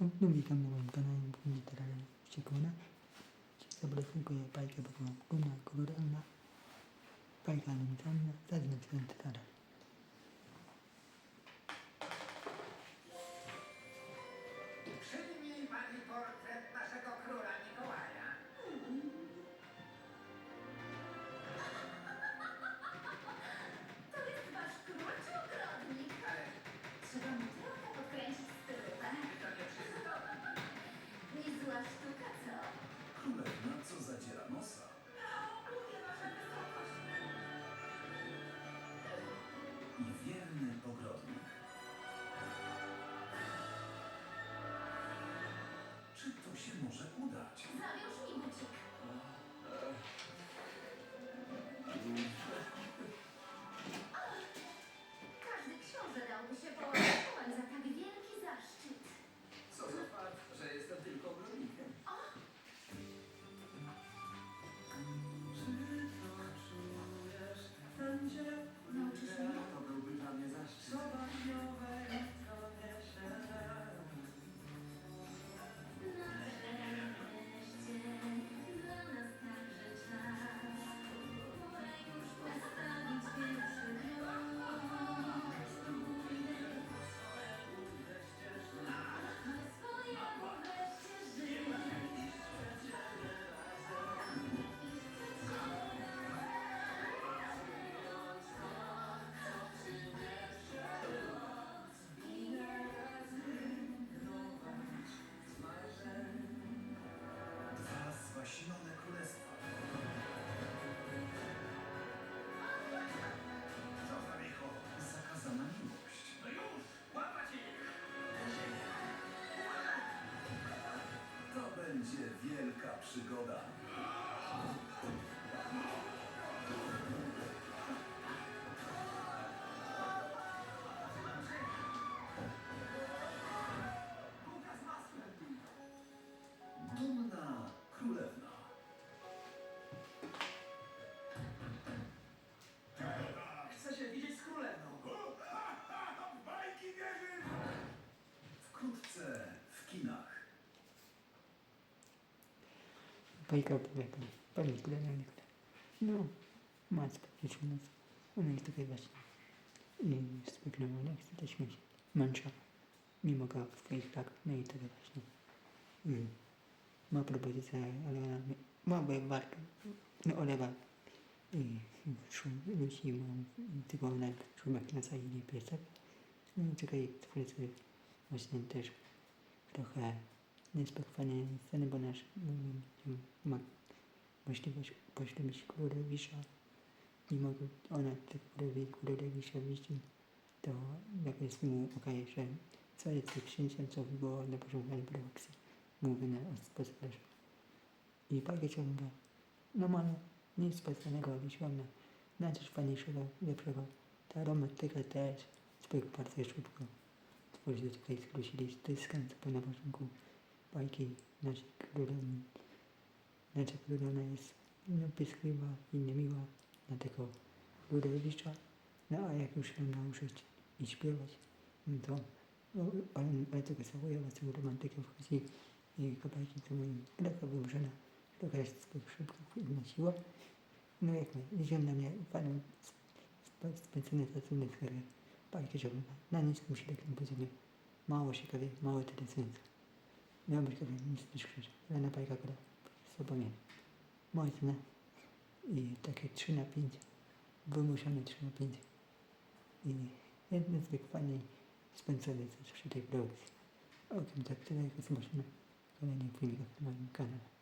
Nunca me mantana en puñetera la chicona. Se parece que paika por una cuna, color alma. Paika no me sana, tal vez me I wierny ogrodnik. Czy to się może udać? Zawiąż mi bucik. Każdy książę dałby się połapać za tak przygoda. Bajka opowiada Pani Królewna Niektóre. No, matka liczy nas. Ona jest tutaj właśnie. I spokojna, nie chce też mieć męcza. Mimo go swoich tak, no i tego właśnie. Mm. Ma propozycję, ale nie- ma walkę. No olewa i szum ludzi, ma tylko No trochę niespekowane sceny, bo nasz mm, ma możliwość poślubić królewisza. Mimo ona tych królewi, królewisza widzi, to jakoś mu okaże, że co jest tym księciem, co było na pożądanie produkcji mówione o sposobie. I bajkę ciąga normalnie, nic specjalnego, wyświetla na coś fajniejszego, lepszego. Ta romantyka też zbyt bardzo szybko. Twórcy tutaj skrócili dyskans, bo na początku bajki naszej królewni, nasza królewna jest no, i niemiła na tego królewicza, no a jak już ją nauczyć i śpiewać, no to on bardzo go całuje, bardzo romantykę wchodzi i kabajki to mówi, lekko wymuszona, trochę jest zbyt szybko na siłę. No jak my, idziemy na mnie, panem spędzony szacunek, bajki ciągną na niskim średnim poziomie. Mało ciekawie, mało interesujące. Miał kiedy nic nie krzyczy, ale na bajka gra z nie. Mocne i takie 3 na 5, wymuszone 3 na 5. I jedne z wychwanej spędzone też przy tej produkcji. O tym tak tyle, jak zobaczymy w kolejnych na moim kanale.